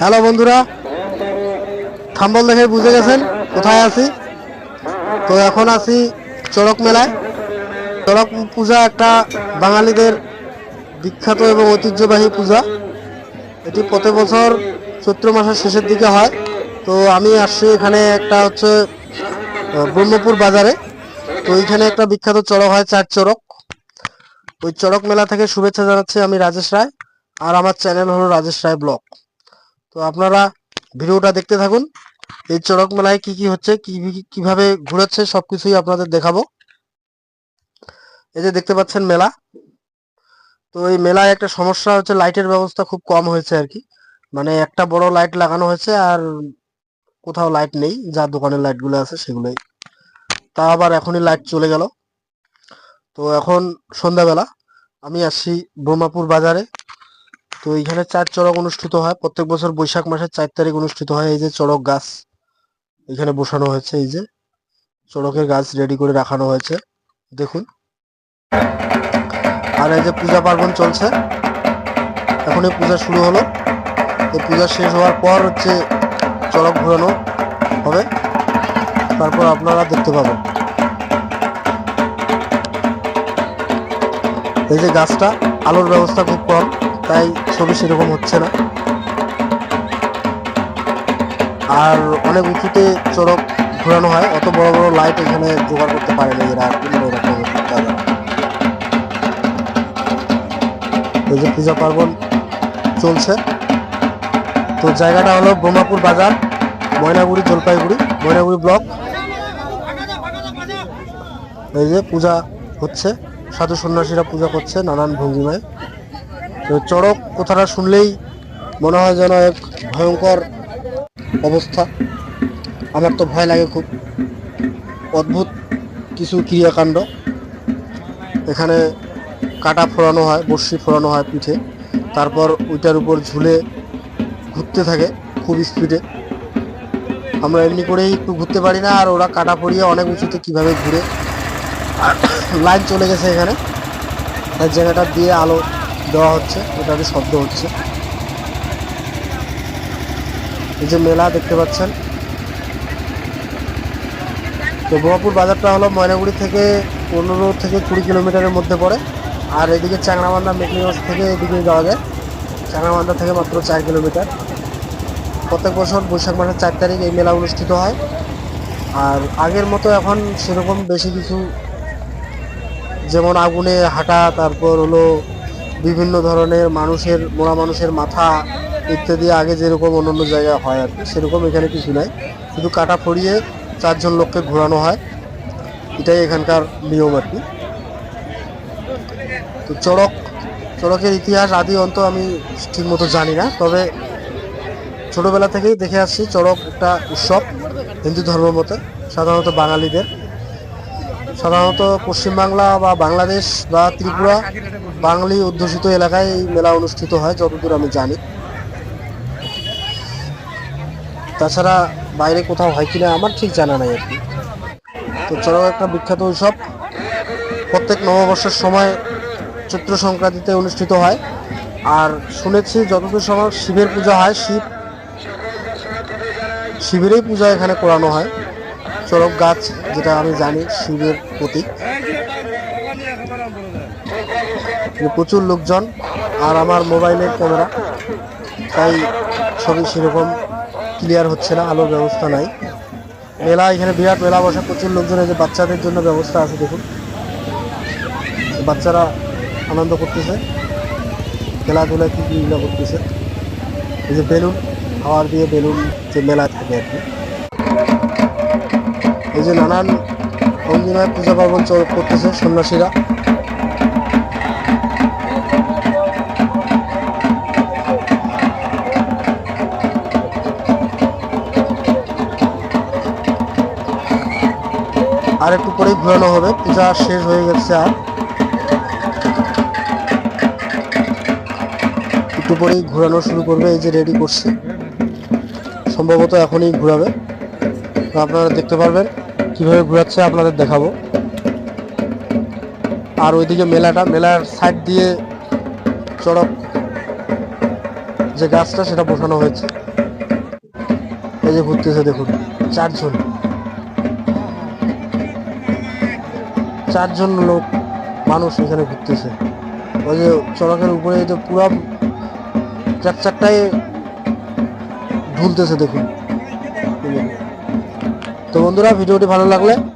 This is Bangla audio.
হ্যালো বন্ধুরা, থাম্বল দেখে বুঝে গেছেন কোথায় আছি? তো এখন আছি চড়ক মেলায়। চড়ক পূজা একটা বাঙালিদের বিখ্যাত এবং ঐতিহ্যবাহী পূজা। এটি প্রতি বছর চৈত্র মাসের শেষের দিকে হয়। তো আমি আসছি এখানে একটা হচ্ছে ব্রহ্মপুর বাজারে। তো এইখানে একটা বিখ্যাত চড়ক হয় চার চড়ক। ওই চড়ক মেলা থেকে শুভেচ্ছা জানাচ্ছি আমি রাজেশ রায়। আর আমার চ্যানেল হলো রাজেশ রায় ব্লগ। তো আপনারা ভিডিওটা দেখতে থাকুন। এই চড়ক মেলায় কি কি হচ্ছে, কি কীভাবে ঘুরেছে, সবকিছুই আপনাদের দেখাবো। এই যে দেখতে পাচ্ছেন মেলা। তো এই মেলায় একটা সমস্যা হচ্ছে, লাইটের ব্যবস্থা খুব কম হয়েছে আর কি। মানে একটা বড় লাইট লাগানো হয়েছে আর কোথাও লাইট নেই, যা দোকানের লাইটগুলো আছে সেগুলোই। তা আবার এখনই লাইট চলে গেল। তো এখন সন্ধ্যাবেলা, আমি আসছি ব্রহ্মাপুর বাজারে। তো এইখানে চার চড়ক অনুষ্ঠিত হয়। প্রত্যেক বছর বৈশাখ মাসের চার তারিখ অনুষ্ঠিত হয়। এই যে চড়ক গাছ এখানে বসানো হয়েছে, এই যে চড়কের গাছ রেডি করে রাখানো হয়েছে। দেখুন। আর এই যে পূজা পার্বণ চলছে। এখন এই পূজা শুরু হলো। এই পূজা শেষ হওয়ার পর হচ্ছে চড়ক ঘোরানো হবে। তারপর আপনারা দেখতে পাবেন। এই যে গাছটা আলোর ব্যবস্থা খুব কম। তাই ছবি সেরকম হচ্ছে না। আর অনেক উঁচুতে চড়ক ঘোরানো হয়, অত বড় বড় লাইট এখানে জোগাড় করতে পারে না এরা এই যে পূজা পার্বণ চলছে। তো জায়গাটা হলো ব্রহ্মাপুর বাজার, ময়নাগুড়ি, জলপাইগুড়ি, ময়নাগুড়ি ব্লক। এই যে পূজা হচ্ছে, সাধু সন্ন্যাসীরা পূজা করছে নানান ভঙ্গিমায়। তো চড়ক কথাটা শুনলেই মনে হয় যেন এক ভয়ঙ্কর অবস্থা। আমার তো ভয় লাগে খুব। অদ্ভুত কিছু ক্রিয়াকাণ্ড। এখানে কাটা ফোড়ানো হয়, বড়শি ফোড়ানো হয় পিঠে। তারপর ওইটার উপর ঝুলে ঘুরতে থাকে খুব স্পিডে আমরা এমনি করেই একটু ঘুরতে পারি না, আর ওরা কাটা পড়িয়ে অনেক উঁচুতে কীভাবে ঘুরে। লাইন চলে গেছে এখানে। জায়গাটা দিয়ে আলো দেওয়া হচ্ছে ওটাতে শব্দ হচ্ছে। এই যে মেলা দেখতে পাচ্ছেন। তো বোয়াপুর বাজারটা হলো ময়নাগুড়ি থেকে পনেরো থেকে কুড়ি কিলোমিটারের মধ্যে পড়ে। আর এদিকে চাংরাবান্ধা মেকলিগঞ্জ থেকে এদিকে যাওয়া যায়। চাংরাবান্ধা থেকে মাত্র চার কিলোমিটার। প্রত্যেক বছর বৈশাখ মাসের চার তারিখ এই মেলা অনুষ্ঠিত হয়। আর আগের মতো এখন সেরকম বেশি কিছু, যেমন আগুনে হাঁটা, তারপর হলো বিভিন্ন ধরনের মানুষের, মোড়া মানুষের মাথা ইত্যাদি আগে যেরকম অন্য অন্য জায়গায় হয় আর সেরকম এখানে কিছু নাই। শুধু কাটা ফড়িয়ে চারজন লোককে ঘোরানো হয়। এটাই এখানকার নিয়ম আর কি। তো চড়ক, চড়কের ইতিহাস আদি অন্ত আমি ঠিক মতো জানি না, তবে ছোটবেলা থেকেই দেখে আসছি চড়ক একটা উৎসব হিন্দু ধর্ম মতে, সাধারণত বাঙালিদের। সাধারণত পশ্চিমবাংলা বা বাংলাদেশ বা ত্রিপুরা বাঙালি অধ্যুষিত এলাকায় এই মেলা অনুষ্ঠিত হয়, যতদূর আমি জানি। তাছাড়া বাইরে কোথাও হয় কিনা আমার ঠিক জানা নাই আর কি। তো চড়ক একটা বিখ্যাত উৎসব। প্রত্যেক নববর্ষের সময় চৈত্র সংক্রান্তিতে অনুষ্ঠিত হয়। আর শুনেছি যতদূর সময় শিবের পূজা হয়, শিব শিবেরই পূজা এখানে করানো হয়। চড়ক গাছ, যেটা আমি জানি শিবের প্রতীক। প্রচুর লোকজন আর আমার মোবাইলের ক্যামেরা, তাই ছবি সেরকম ক্লিয়ার হচ্ছে না, আলোর ব্যবস্থা নাই। মেলা, এখানে বিরাট মেলা বসে, প্রচুর লোকজন এই যে বাচ্চাদের জন্য ব্যবস্থা আছে, দেখুন। বাচ্চারা আনন্দ করতেছে। খেলাধুলা কি কি করতেছে। এই যে বেলুন হাওয়ার দিয়ে বেলুন যে মেলায় থাকে আর কি। এই যে নানান ভঙ্গিমায় পূজা পার্বণ করতেছে সন্ন্যাসীরা। আর একটু পরেই ঘোরানো হবে, পূজা শেষ হয়ে গেছে আর। একটু পরেই ঘোরানো শুরু করবে, এই যে রেডি করছে। সম্ভবত এখনই ঘোরাবে। আপনারা দেখতে পারবেন। কীভাবে ঘোরাচ্ছে আপনাদের দেখাবো। আর ওইদিকে মেলাটা, মেলার সাইড দিয়ে চড়ক যে গাছটা, সেটা বসানো হয়েছে। এই যে ঘুরতেছে দেখুন, চারজন। চারজন লোক, মানুষ এখানে ঘুরতেছে। ওই যে চড়কের উপরে যে পুরো ট্রাকচারটাই ঢুলতেছে দেখুন। তো বন্ধুরা ভিডিওটি ভালো লাগলে